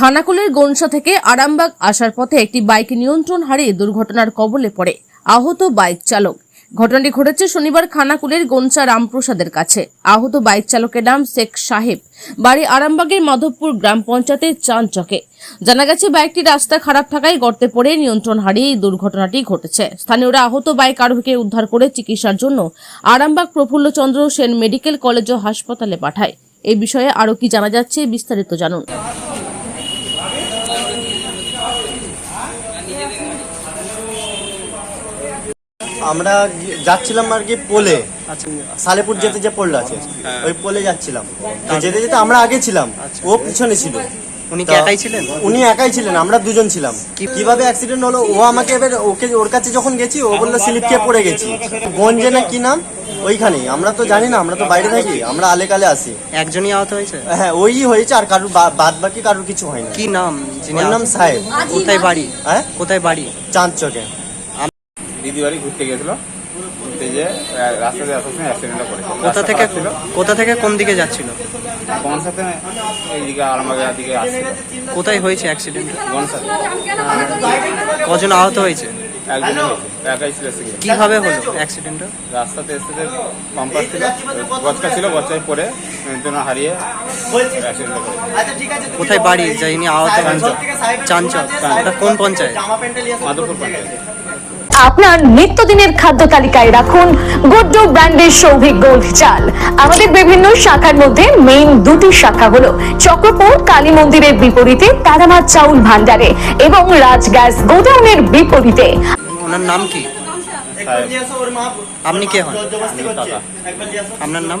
খানাকুলের গোনসা থেকে আরামবাগ আসার পথে একটি বাইক নিয়ন্ত্রণ হারিয়ে দুর্ঘটনার কবলে পড়ে আহত বাইক চালক। ঘটনাটি ঘটেছে শনিবার খানাকুলের গোনসা রামপ্রসাদের কাছে। আহত বাইক চালকের নাম শেখ সাহেব। বাড়ি আরামবাগের মাধবপুর গ্রাম পঞ্চায়েতের চাঁদচকে জানা গেছে, বাইকটি রাস্তা খারাপ থাকায় গর্তে পড়ে নিয়ন্ত্রণ হারিয়ে এই দুর্ঘটনাটি ঘটেছে। স্থানীয়রা আহত বাইক আরোহীকে উদ্ধার করে চিকিৎসার জন্য আরামবাগ প্রফুল্লচন্দ্র সেন মেডিকেল কলেজ ও হাসপাতালে পাঠায়। এই বিষয়ে আরও কি জানা যাচ্ছে, বিস্তারিত জানুন। আমরা যাচ্ছিলাম আর কি পোলে। আচ্ছা সালেপুর যেতে যে পোল আছে ওই পোলে যাচ্ছিলাম। তো যেতে যেতে আমরা আগে ছিলাম ও পিছনে ছিল। উনি কি একাই ছিলেন? উনি একাই ছিলেন আমরা দুজন ছিলাম। কীভাবে অ্যাক্সিডেন্ট হলো ও আমাকে এবার ওকে ওর কাছে যখন গেছি ও বলল স্লিপ খেয়ে পড়ে গেছি। গঞ্জে না কি নাম? ওইখানেই। আমরা তো জানি না আমরা তো বাইরে থাকি আমরা আলে কালে আসি একজনই আহত হয়েছে? হ্যাঁ ওই হয়েছে আর কারুর বাদ বাকি কারুর কিছু হয়নি। কি নাম ওর নাম সাহেব। কোথায় বাড়ি? হ্যাঁ? কোথায় বাড়ি? চাঁদ চকে দিদি বাড়ি ঘুরতে গেছিল ঘুরতে যে রাস্তাতে আসার সময় অ্যাক্সিডেন্টটা করেছে কোথা থেকে ছিল কোথা থেকে কোন দিকে যাচ্ছিল? কোন সাথে এইদিকে আলমাগের দিকে আসছিল। কোথায় হয়েছে অ্যাক্সিডেন্ট কোন সাথে কজন আহত হয়েছে? একজনই হয়েছে। একাই ছিল সিঙ্গেল কীভাবে হলো রাস্তাতে এসে পাম্পার ছিল ছিল হারিয়ে করেছে। কোথায় বাড়ি? যিনি আহত চাঞ্চল। ওটা কোন পঞ্চায়েত? মাধবপুর পঞ্চায়েত। আপনার নিত্যদিনের খাদ্য তালিকায় রাখুন গুড্ডু ব্র্যান্ডের সৌভিক গোল্ড চাল। আমাদের বিভিন্ন শাখার মধ্যে মেইন দুটি শাখা হলো চক্রপুর কালী মন্দিরের বিপরীতে তারামাত চাউল ভান্ডারে এবং রাজ গ্যাস গোডাউনের বিপরীতে। ওনার নাম কি? আপনি কে হন? আপনার নাম?